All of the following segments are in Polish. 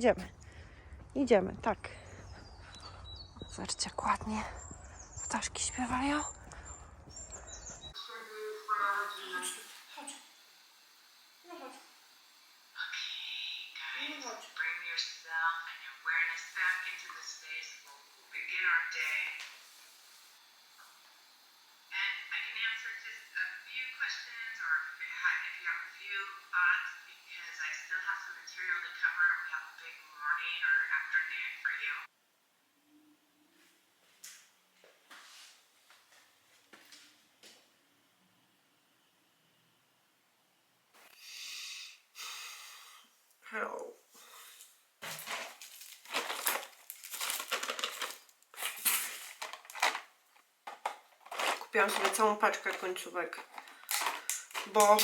idziemy. Idziemy, tak. Zobaczcie, ładnie ptaszki śpiewają. Kupiłam sobie całą paczkę końcówek, bo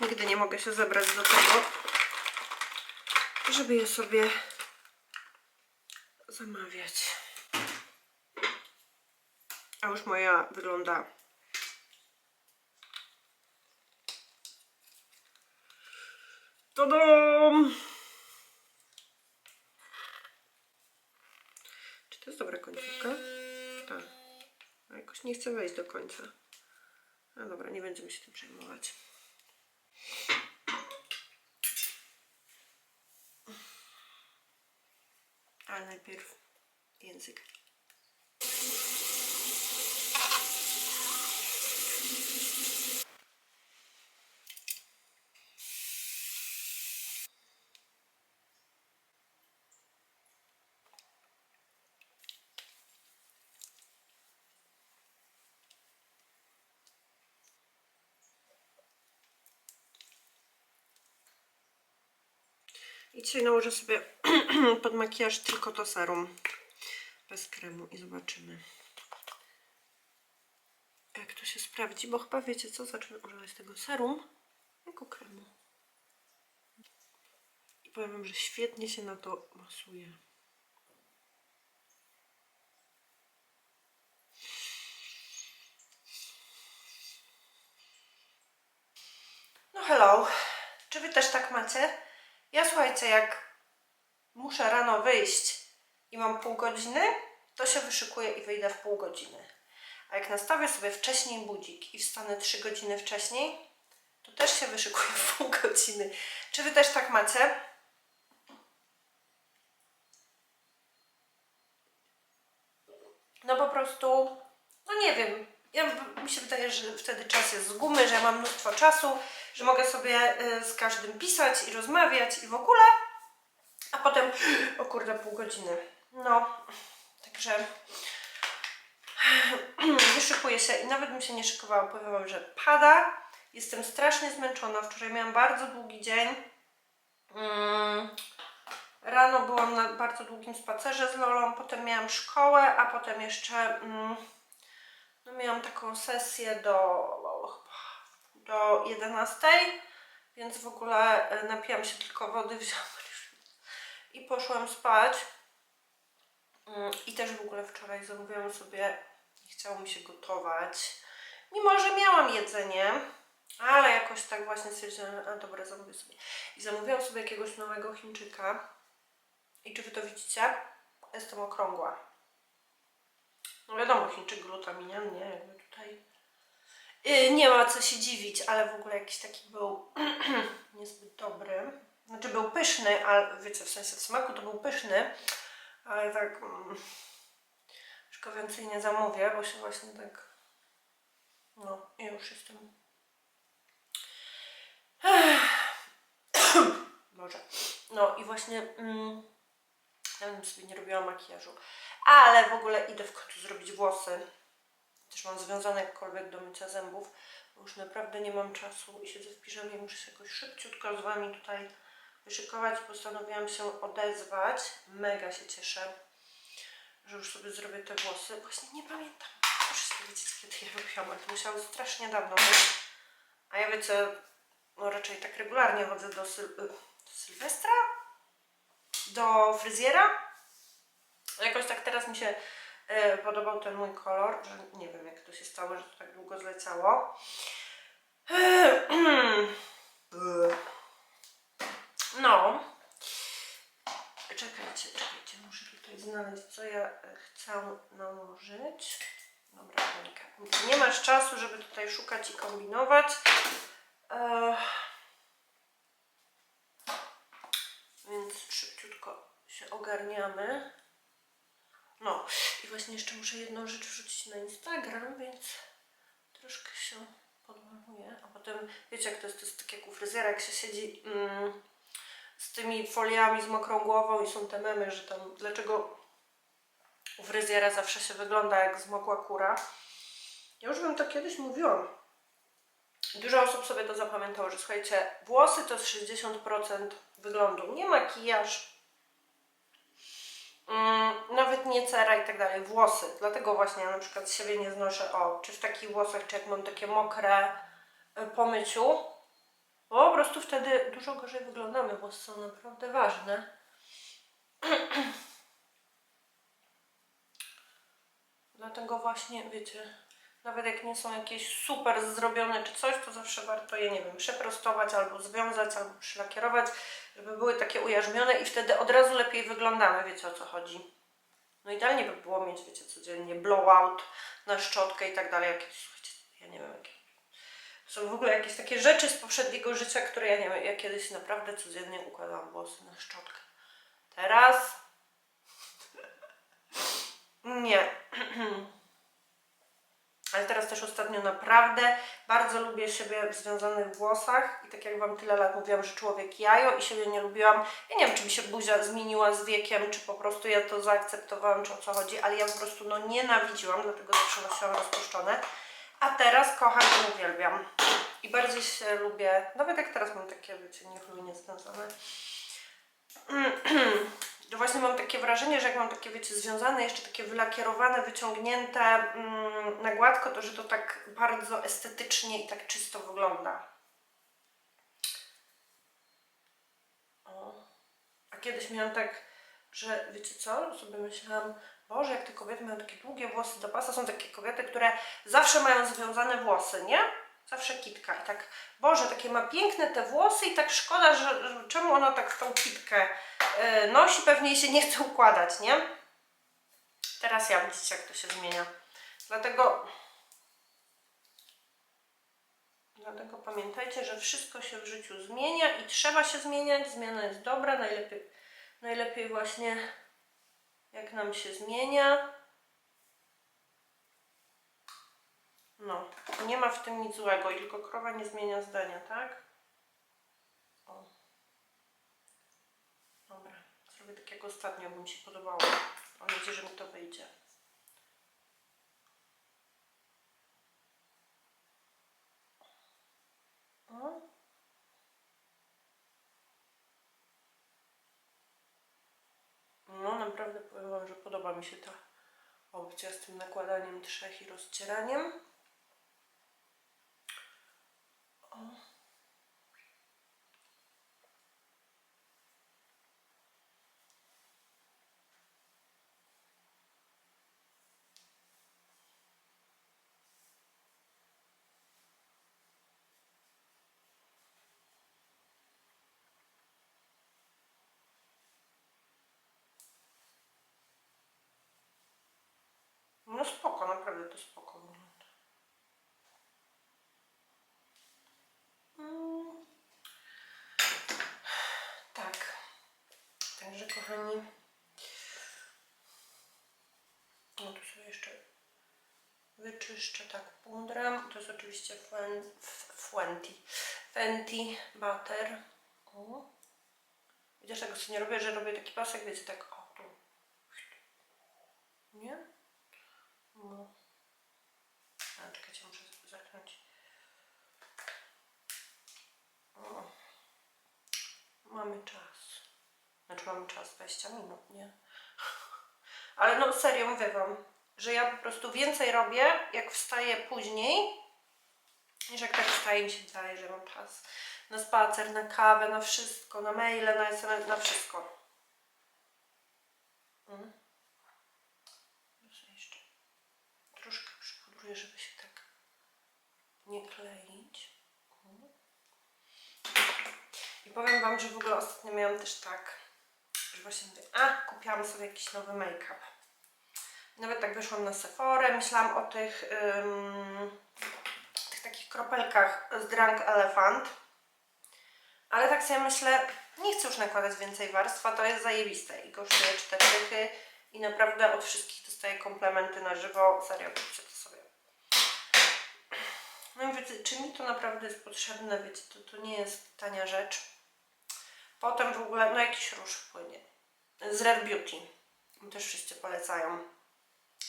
nigdy nie mogę się zebrać do tego, żeby je sobie zamawiać. A już moja wygląda Tadam! Czy to jest dobra końcówka? Tak. A jakoś nie chcę wejść do końca. No dobra, nie będziemy się tym przejmować. Ale najpierw język. I dzisiaj nałożę sobie pod makijaż tylko to serum. Bez kremu i zobaczymy. Jak to się sprawdzi, bo chyba wiecie co, zacznę używać tego serum jako kremu. I powiem wam, że świetnie się na to masuje. No hello. Czy wy też tak macie? Ja słuchajcie, jak muszę rano wyjść i mam pół godziny, to się wyszykuję i wyjdę w pół godziny. A jak nastawię sobie wcześniej budzik i wstanę 3 godziny wcześniej, to też się wyszykuję w pół godziny. Czy wy też tak macie? No po prostu, no nie wiem. Ja, mi się wydaje, że wtedy czas jest z gumy, że ja mam mnóstwo czasu, że mogę sobie y, z każdym pisać i rozmawiać i w ogóle. A potem, o kurde, pół godziny. No, także wyszykuję się i nawet bym się nie szykowała. Powiem Wam, że pada. Jestem strasznie zmęczona. Wczoraj miałam bardzo długi dzień. Mm. Rano byłam na bardzo długim spacerze z Lolą, potem miałam szkołę, a potem jeszcze mm, no miałam taką sesję do, do 11, więc w ogóle e, napiłam się tylko wody, wziąłam i poszłam spać. Mm, I też w ogóle wczoraj zamówiłam sobie, nie chciało mi się gotować, mimo że miałam jedzenie, ale jakoś tak właśnie stwierdziłam, a dobra, zamówię sobie. I zamówiłam sobie jakiegoś nowego Chińczyka. I czy wy to widzicie? Jestem okrągła. No wiadomo, Chińczyk glutaminian, nie, jakby tutaj nie ma co się dziwić, ale w ogóle jakiś taki był niezbyt dobry. Znaczy był pyszny, ale wiecie, w sensie w smaku to był pyszny, ale tak mm, go więcej nie zamówię, bo się właśnie tak no i już jestem Boże. No i właśnie mm, ja bym sobie nie robiła makijażu. Ale w ogóle idę w końcu zrobić włosy. Też mam związane jakkolwiek do mycia zębów, bo już naprawdę nie mam czasu i siedzę w piżamie muszę się jakoś szybciutko z Wami tutaj wyszykować. Postanowiłam się odezwać. Mega się cieszę, że już sobie zrobię te włosy. Właśnie nie pamiętam. Proszę sobie wiedzieć, kiedy je robiłam, ale to musiało strasznie dawno być. A ja wiecie, no raczej tak regularnie chodzę do, syl do Sylwestra? Do fryzjera? Jakoś tak teraz mi się E, podobał ten mój kolor, że nie wiem jak to się stało, że to tak długo zleciało. E, no. Czekajcie, czekajcie, muszę tutaj znaleźć, co ja e, chcę nałożyć. Dobra, Monika, nie masz czasu, żeby tutaj szukać i kombinować. Więc szybciutko się ogarniamy. No i właśnie jeszcze muszę jedną rzecz wrzucić na Instagram, więc troszkę się podmaluję. A potem, wiecie jak to jest, to jest tak jak u fryzjera, jak się siedzi mm, z tymi foliami z mokrą głową i są te memy, że tam dlaczego u fryzjera zawsze się wygląda jak zmokła kura. Ja już wam to kiedyś mówiłam. Dużo osób sobie to zapamiętało, że słuchajcie, włosy to jest 60% wyglądu. Nie makijaż, nawet nie cera i tak dalej, włosy. Dlatego właśnie ja na przykład siebie nie znoszę, o, czy w takich włosach, czy jak mam takie mokre y, po myciu, bo po prostu wtedy dużo gorzej wyglądamy, włosy są naprawdę ważne. Dlatego właśnie, wiecie, nawet jak nie są jakieś super zrobione czy coś, to zawsze warto je, nie wiem, przeprostować albo związać, albo przylakierować, żeby były takie ujarzmione i wtedy od razu lepiej wyglądamy, wiecie o co chodzi. No idealnie by było mieć, wiecie, codziennie blowout na szczotkę i tak dalej, jakieś, słuchajcie, ja nie wiem, jakie są w ogóle jakieś takie rzeczy z poprzedniego życia, które ja nie wiem, ja kiedyś naprawdę codziennie układałam włosy na szczotkę. Teraz nie. Też ostatnio naprawdę bardzo lubię siebie w związanych włosach i tak jak Wam tyle lat mówiłam, że człowiek jajo i siebie nie lubiłam. Ja nie wiem, czy mi się buzia zmieniła z wiekiem, czy po prostu ja to zaakceptowałam, czy o co chodzi, ale ja po prostu no nienawidziłam, dlatego zawsze nosiłam rozpuszczone. A teraz kocham i uwielbiam. I bardziej się lubię, nawet jak teraz mam takie, wiecie, niechlujnie związane. To właśnie mam takie wrażenie, że jak mam takie, wiecie, związane, jeszcze takie wylakierowane, wyciągnięte mm, na gładko, to że to tak bardzo estetycznie i tak czysto wygląda. O. A kiedyś miałam tak, że wiecie co, sobie myślałam, Boże, jak te kobiety mają takie długie włosy do pasa, są takie kobiety, które zawsze mają związane włosy, nie? Zawsze kitka. I tak, Boże, takie ma piękne te włosy i tak szkoda, że, że czemu ona tak tą kitkę nosi, pewnie się nie chce układać, nie? Teraz ja, widzicie jak to się zmienia. Dlatego, dlatego pamiętajcie, że wszystko się w życiu zmienia i trzeba się zmieniać. Zmiana jest dobra, najlepiej, najlepiej właśnie jak nam się zmienia. No, nie ma w tym nic złego, tylko krowa nie zmienia zdania, tak? O. Dobra, zrobię tak jak ostatnio, bo mi się podobało. Mam nadzieję, że mi to wyjdzie. No, naprawdę powiem Wam, że podoba mi się ta opcja z tym nakładaniem trzech i rozcieraniem. O. No spoko, naprawdę to spoko. Mm. Tak. Także kochani. No tu sobie jeszcze wyczyszczę tak pudrem. To jest oczywiście Fuen- F- Fenty. Fenty Butter. O. Widzisz, tego co nie robię, że robię taki pasek, wiecie, tak o tu. Nie? No. A, czekajcie, muszę zakręcić. O. Mamy czas. Znaczy mamy czas, 20 minut, nie? Ale no serio, mówię wam, że ja po prostu więcej robię, jak wstaję później, niż jak tak wstaję mi się wydaje, że mam czas na spacer, na kawę, na wszystko, na maile, na SMS, na wszystko. Mm. Muszę jeszcze troszkę przypudruję, żeby się tak nie kleić. O. I powiem Wam, że w ogóle ostatnio miałam też tak, że właśnie mówię, a kupiłam sobie jakiś nowy make-up. Nawet tak wyszłam na Sephorę, myślałam o tych, ym, tych takich kropelkach z Drunk Elephant. Ale tak sobie myślę, nie chcę już nakładać więcej warstw, a to jest zajebiste i kosztuje 4 dychy i naprawdę od wszystkich dostaję komplementy na żywo. Serio, kupcie to sobie. No i wiecie, czy mi to naprawdę jest potrzebne, wiecie, to, to nie jest tania rzecz. Potem w ogóle, no jakiś róż płynie. Z Rare Beauty. Też wszyscy polecają.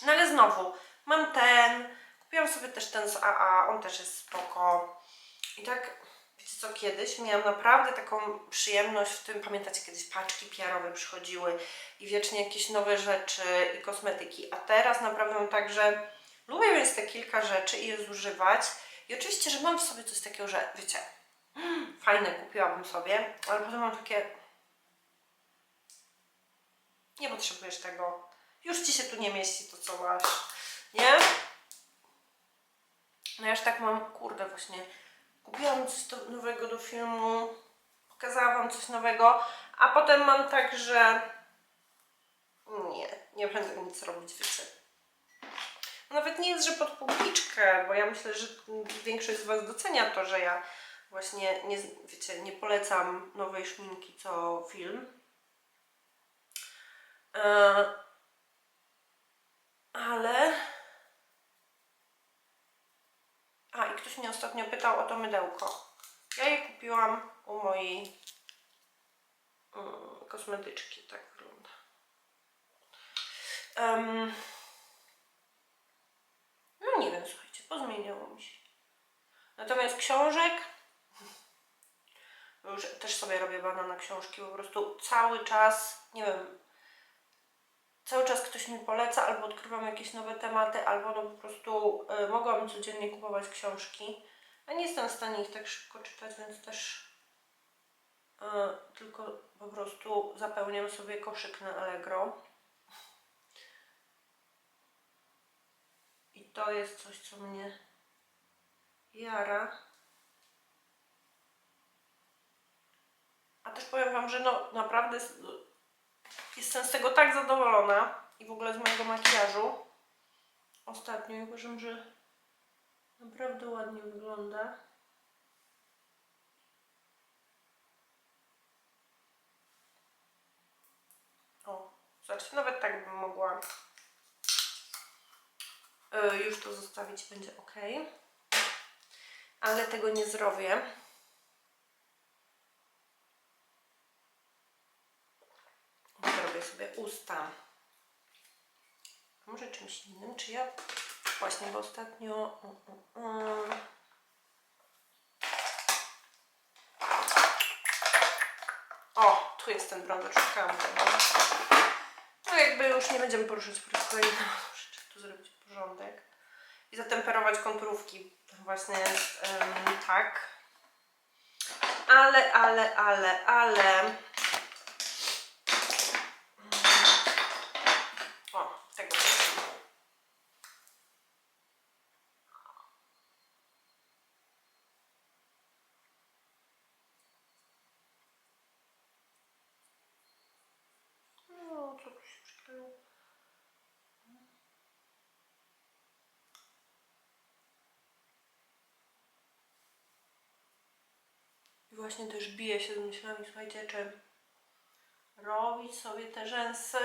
No ale znowu, mam ten, kupiłam sobie też ten z AA, on też jest spoko. I tak, wiecie co, kiedyś miałam naprawdę taką przyjemność w tym, pamiętacie, kiedyś paczki PR-owe przychodziły i wiecznie jakieś nowe rzeczy i kosmetyki, a teraz naprawdę mam tak, że lubię mieć te kilka rzeczy i je zużywać. I oczywiście, że mam w sobie coś takiego, że wiecie, fajne kupiłabym sobie, ale potem mam takie, nie potrzebujesz tego, już ci się tu nie mieści to, co masz, nie? No ja już tak mam, kurde, właśnie, kupiłam coś nowego do filmu, pokazałam wam coś nowego, a potem mam tak, że nie, nie będę nic robić, wiecie. Nawet nie jest, że pod publiczkę, bo ja myślę, że większość z Was docenia to, że ja właśnie nie, wiecie, nie polecam nowej szminki co film. E, ale. A, i ktoś mnie ostatnio pytał o to mydełko. Ja je kupiłam u mojej mm, kosmetyczki. Tak wygląda. Em, no nie wiem, słuchajcie, pozmieniało mi się. Natomiast książek, już też sobie robię bana na książki, po prostu cały czas, nie wiem, cały czas ktoś mi poleca, albo odkrywam jakieś nowe tematy, albo no po prostu y, mogłabym codziennie kupować książki, a nie jestem w stanie ich tak szybko czytać, więc też y, tylko po prostu zapełniam sobie koszyk na Allegro. I to jest coś, co mnie jara. A też powiem Wam, że no naprawdę jestem z tego tak zadowolona i w ogóle z mojego makijażu ostatnio i uważam, że naprawdę ładnie wygląda. O, zobaczcie, nawet tak bym mogła y, już to zostawić, będzie ok. Ale tego nie. Zrobię usta. Może czymś innym, czy ja właśnie, bo ostatnio. mm, mm, mm. O, tu jest ten bronzer, szukałam tego. No jakby już nie będziemy poruszać po raz kolejny. Muszę tu zrobić porządek. I zatemperować konturówki. Właśnie em, tak. Ale, ale, ale, ale. Mm. O, tego też nie ma. No, co tu się przykleiło? I właśnie też biję się z myślami, słuchajcie, czy robić sobie te rzęsy,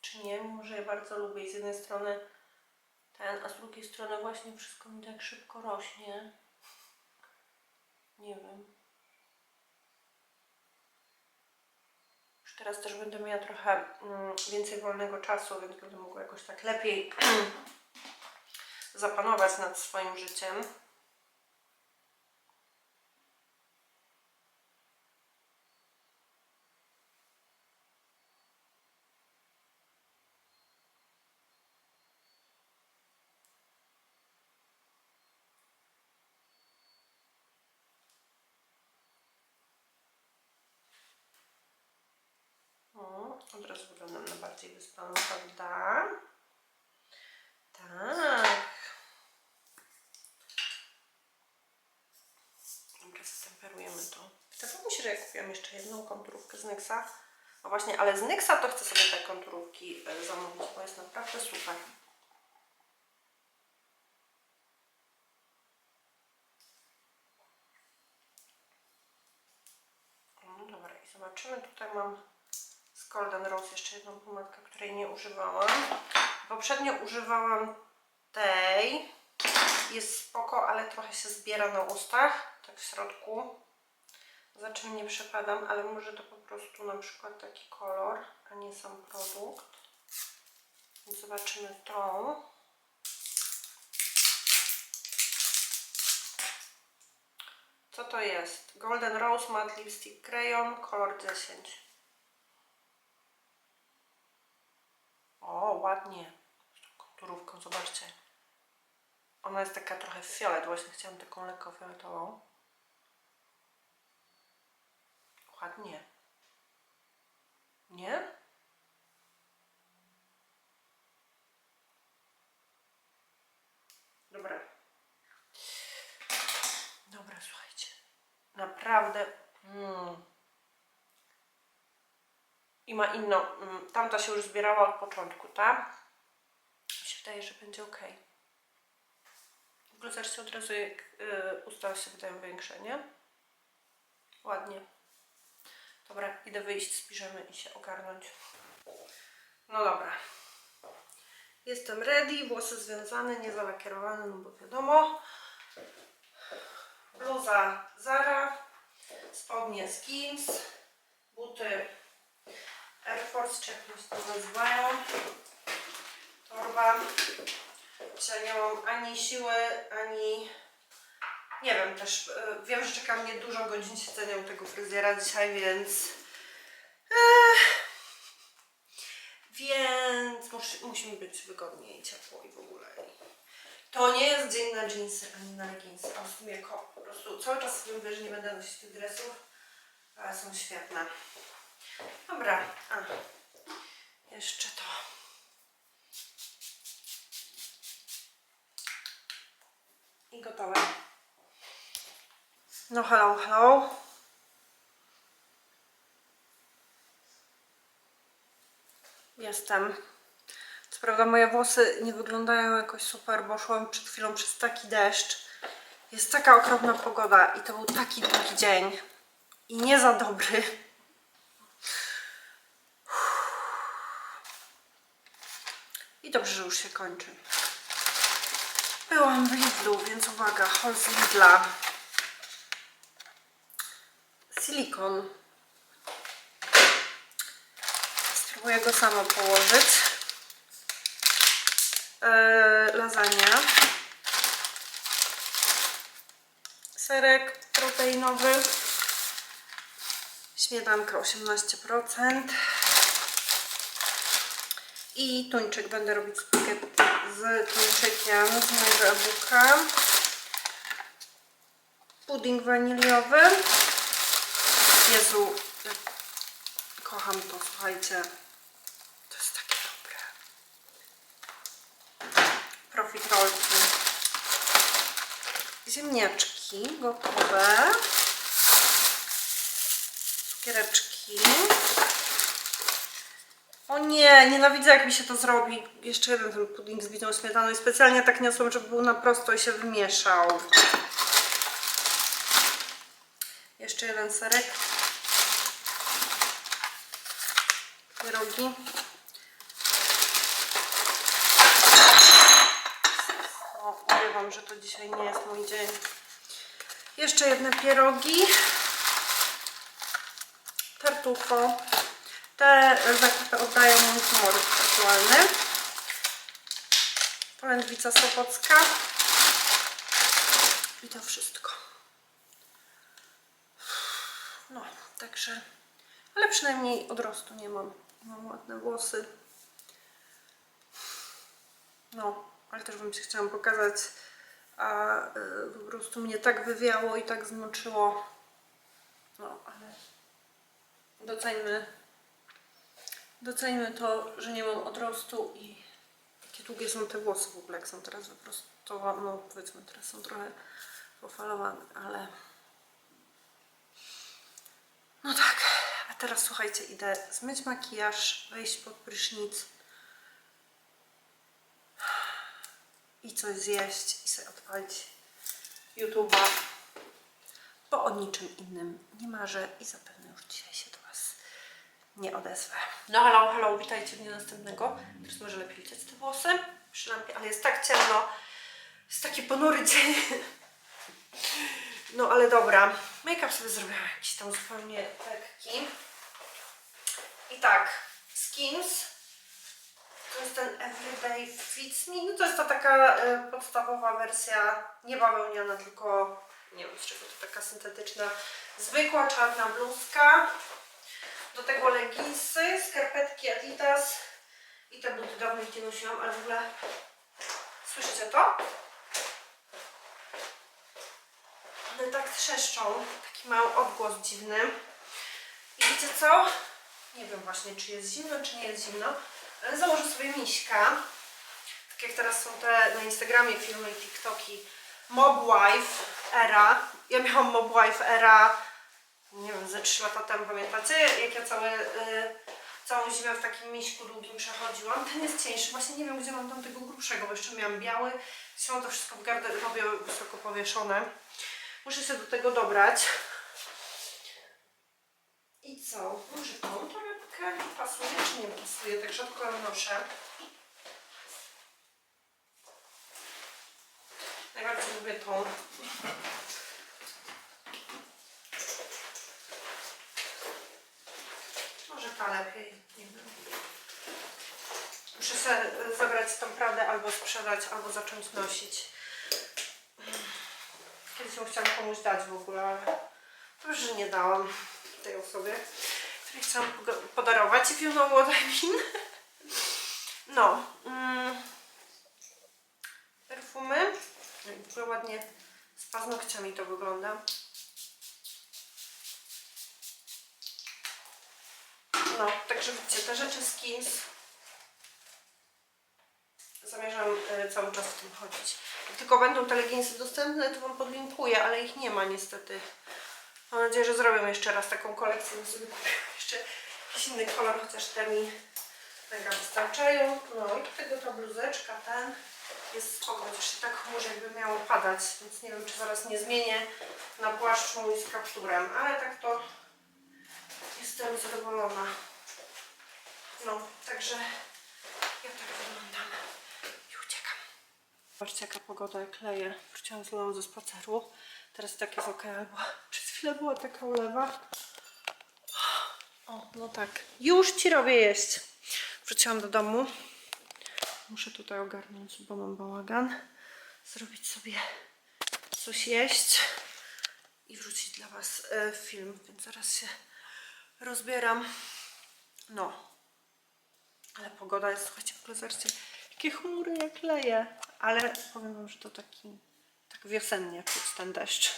czy nie, mimo że bardzo lubię z jednej strony ten, a z drugiej strony właśnie wszystko mi tak szybko rośnie. Nie wiem. Już teraz też będę miała trochę mm, więcej wolnego czasu, więc będę mogła jakoś tak lepiej zapanować nad swoim życiem. Razu wyglądam na bardziej wyspaną, prawda? Tak. Dobra, zatemperujemy to. Wydawało mi się, że ja kupiłam jeszcze jedną konturówkę z Nexa, No właśnie, ale z Nyxa to chcę sobie te konturówki e, zamówić, bo jest naprawdę super. No dobra, i zobaczymy. Tutaj mam Golden Rose jeszcze jedną pomadkę, której nie używałam. Poprzednio używałam tej. Jest spoko, ale trochę się zbiera na ustach, tak w środku. Za czym nie przepadam, ale może to po prostu na przykład taki kolor, a nie sam produkt. Więc zobaczymy tą. Co to jest? Golden Rose Matte Lipstick Crayon, kolor 10. O, ładnie. Konturówką, zobaczcie. Ona jest taka trochę fiolet, właśnie chciałam taką lekko fioletową. Ładnie. Nie? Dobra. Dobra, słuchajcie. Naprawdę. Mm. I ma inną. Mm, tamta się już zbierała od początku, tak? Mi się wydaje, że będzie ok. W ogóle od razu, jak y, usta się wydają większe, nie? Ładnie. Dobra, idę wyjść z i się ogarnąć. No dobra. Jestem ready, włosy związane, nie zalakierowane, no bo wiadomo. Bluza Zara, spodnie Skins, buty Force, czy jakieś to nazywają, torba. Dzisiaj nie mam ani siły, ani nie wiem, też e, wiem, że czeka mnie dużo godzin siedzenia u tego fryzjera dzisiaj, więc Ech, więc mus, musi mi być wygodnie i ciepło i w ogóle. To nie jest dzień na jeansy ani na leginsy, a w sumie po prostu cały czas sobie mówię, że nie będę nosić tych dresów, ale są świetne. Dobra, a jeszcze to. I gotowe. No hello, hello. Jestem. Co prawda moje włosy nie wyglądają jakoś super, bo szłam przed chwilą przez taki deszcz. Jest taka okropna pogoda i to był taki długi dzień. I nie za dobry. I dobrze, że już się kończy. Byłam w Lidlu, więc uwaga, haul z Lidla. Silikon. Spróbuję go sama położyć. Eee, lasagna. Serek proteinowy. Śmietanka 18%. I tuńczyk. Będę robić spaghetti z tuńczykiem z mojego e-booka. Pudding waniliowy. Jezu, kocham to, słuchajcie. To jest takie dobre. Profiterolki. Ziemniaczki gotowe. Cukiereczki. O nie, nienawidzę jak mi się to zrobi. Jeszcze jeden ten pudding z bitą śmietaną i specjalnie tak niosłam, żeby był na prosto i się wymieszał. Jeszcze jeden serek. Pierogi. O, mówię Wam, że to dzisiaj nie jest mój dzień. Jeszcze jedne pierogi. Tartufo. Te zakupy oddają mój humor aktualny. Polędwica sopocka. I to wszystko. No, także... Ale przynajmniej odrostu nie mam. Mam ładne włosy. No, ale też Wam się chciałam pokazać, a y, po prostu mnie tak wywiało i tak zmoczyło. No, ale doceńmy, doceńmy to, że nie mam odrostu i jakie długie są te włosy w ogóle, jak są teraz wyprostowane, no powiedzmy teraz są trochę pofalowane, ale no tak, a teraz słuchajcie, idę zmyć makijaż, wejść pod prysznic i coś zjeść i sobie odpalić YouTube'a, bo o niczym innym nie marzę i zapewne już dzisiaj nie odezwę. No hello, hello, witajcie w dniu następnego. Teraz może lepiej widzieć te włosy przy lampie, ale jest tak ciemno, jest taki ponury dzień. No ale dobra, make-up sobie zrobiłam jakiś tam zupełnie lekki. I tak, Skins, to jest ten Everyday Fits Me, no to jest ta taka e, podstawowa wersja, nie bawełniana, tylko nie wiem z czego to taka syntetyczna, zwykła czarna bluzka, do tego leginsy, skarpetki Adidas i te buty dawno ich nie nosiłam, ale w ogóle słyszycie to? One tak trzeszczą, taki mały odgłos dziwny. I wiecie co? Nie wiem właśnie, czy jest zimno, czy nie jest zimno, ale założę sobie miśka. Tak jak teraz są te na Instagramie filmy i TikToki. Mobwife era. Ja miałam Mobwife era, nie wiem, ze 3 lata temu, pamiętacie? Jak ja całe, y, całą zimę w takim miśku długim przechodziłam. Ten jest cieńszy, właśnie nie wiem, gdzie mam tam tego grubszego, bo jeszcze miałam biały. Gdzieś to wszystko w garderobie wysoko powieszone. Muszę się do tego dobrać. I co? Może tą torebkę pasuje, czy nie pasuje? Tak rzadko ją noszę. Najbardziej lubię tą. Może ta lepiej, nie. Muszę sobie zabrać tą prawdę albo sprzedać, albo zacząć nosić. Kiedyś ją chciałam komuś dać w ogóle, ale to już nie dałam tej osobie, której chciałam podarować. I mean. No. Mm, perfumy. Ładnie z paznokciami to wygląda. No, także widzicie, te rzeczy skins zamierzam e, cały czas w tym chodzić. Jak tylko będą te leginsy dostępne, to Wam podlinkuję, ale ich nie ma niestety. Mam nadzieję, że zrobię jeszcze raz taką kolekcję, bo sobie kupię jeszcze jakiś inny kolor, chociaż te mi mega wystarczają. No i do tego ta bluzeczka, ten jest spoko, chociaż tak chmurze jakby miało padać, więc nie wiem, czy zaraz nie zmienię na płaszcz mój z kapturem, ale tak to jestem zadowolona. No, także ja tak wyglądam i uciekam. Zobaczcie jaka pogoda, jak leje. Wróciłam z Leą ze spaceru. Teraz tak jest ok, albo przez chwilę była taka ulewa. O, no tak. Już Ci robię jeść. Wróciłam do domu. Muszę tutaj ogarnąć, bo mam bałagan. Zrobić sobie coś jeść i wrzucić dla Was e, film, więc zaraz się rozbieram. No, ale pogoda jest, słuchajcie, w ogóle zobaczcie, jakie chmury, jak leje. Ale powiem Wam, że to taki, tak wiosennie czuć ten deszcz.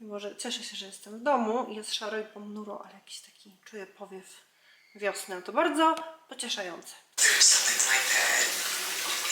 Mimo, że cieszę się, że jestem w domu jest szaro i ponuro, ale jakiś taki czuję powiew wiosny. To bardzo pocieszające.